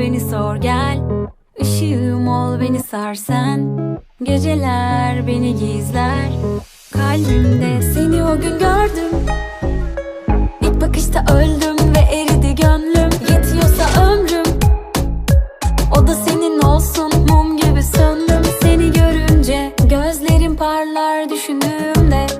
beni sor gel. Işığım ol beni sarsen Geceler beni gizler. Kalbimde seni o gün gördüm. İlk bakışta öldüm ve eridi gönlüm. Yetiyorsa ömrüm. O da senin olsun mum gibi söndüm. Seni görünce gözlerim parlar düşündüğümde.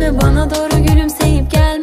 dönme bana doğru gülümseyip gel.